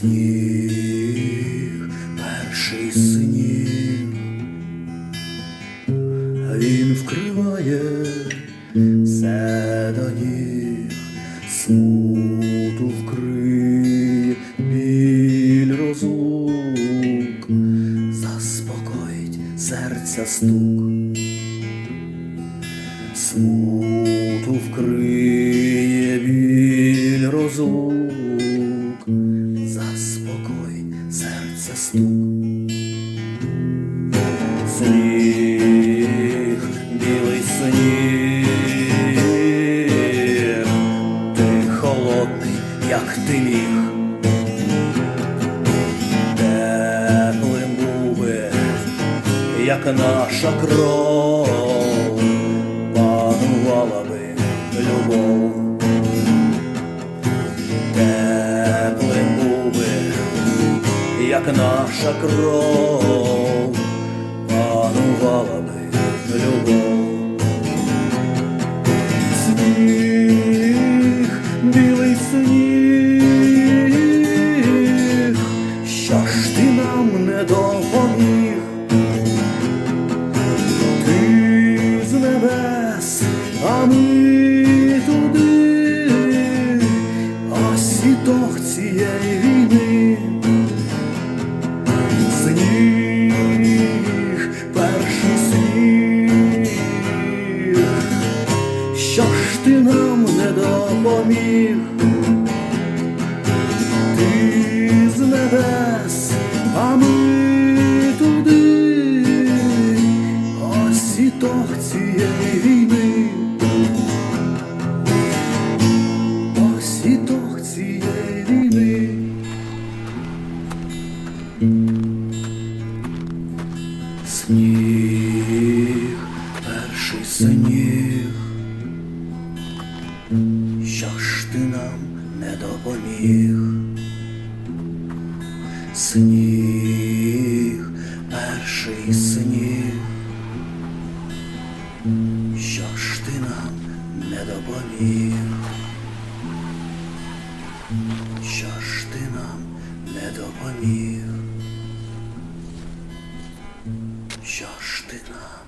Сніг, перший сніг, він вкриває все до ніг, смуту вкриє біль розлук, заспокоїть серця стук. Смуту вкриє серця стук. Сніг, білий сніг, ти холодний, як ти міг. Теплим був як наша кров, як наша кров, панувала би любов. Сніг, білий сніг, що ж ти нам не допоміг? Ти з небес, а ми туди, ось ітог цієї допоміг? Ти з небес, а ми туди, ось ітог цієї війни. Ось ітог цієї війни. Сніг, перший сніг, що ж ти нам не допоміг? Сніг, перший сніг, що ж ти нам не допоміг? Що ж ти нам не допоміг? Що ж ти нам